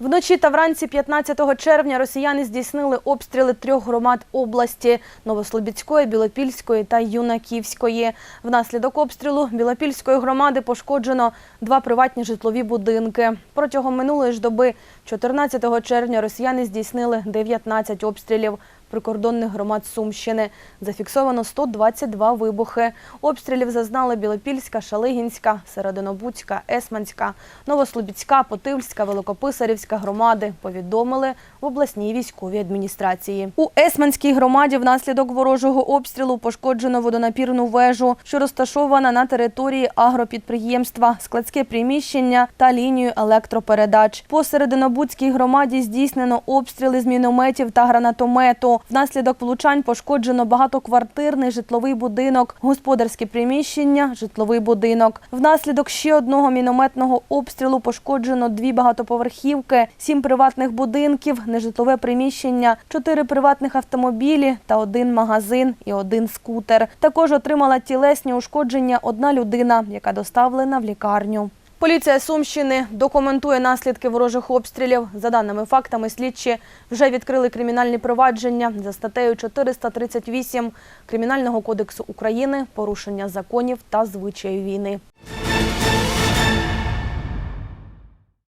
Вночі та вранці 15 червня росіяни здійснили обстріли трьох громад області – Новослобідської, Білопільської та Юнаківської. Внаслідок обстрілу Білопільської громади пошкоджено два приватні житлові будинки. Протягом минулої ж доби, 14 червня, росіяни здійснили 19 обстрілів прикордонних громад Сумщини. Зафіксовано 122 вибухи. Обстрілів зазнали Білопільська, Шалигінська, Серединобудська, Есманська, Новослобідська, Потивська, Великописарівська громади, повідомили в обласній військовій адміністрації. У Есманській громаді внаслідок ворожого обстрілу пошкоджено водонапірну вежу, що розташована на території агропідприємства, складське приміщення та лінію електропередач. По Серединобудській громаді здійснено обстріли з мінометів та гранатомету. Внаслідок влучань пошкоджено багатоквартирний житловий будинок, господарське приміщення, житловий будинок. Внаслідок ще одного мінометного обстрілу пошкоджено дві багатоповерхівки, сім приватних будинків, нежитлове приміщення, чотири приватних автомобілі та один магазин і один скутер. Також отримала тілесні ушкодження одна людина, яка доставлена в лікарню. Поліція Сумщини документує наслідки ворожих обстрілів. За даними фактами, слідчі вже відкрили кримінальні провадження за статтею 438 Кримінального кодексу України «Порушення законів та звичаїв війни».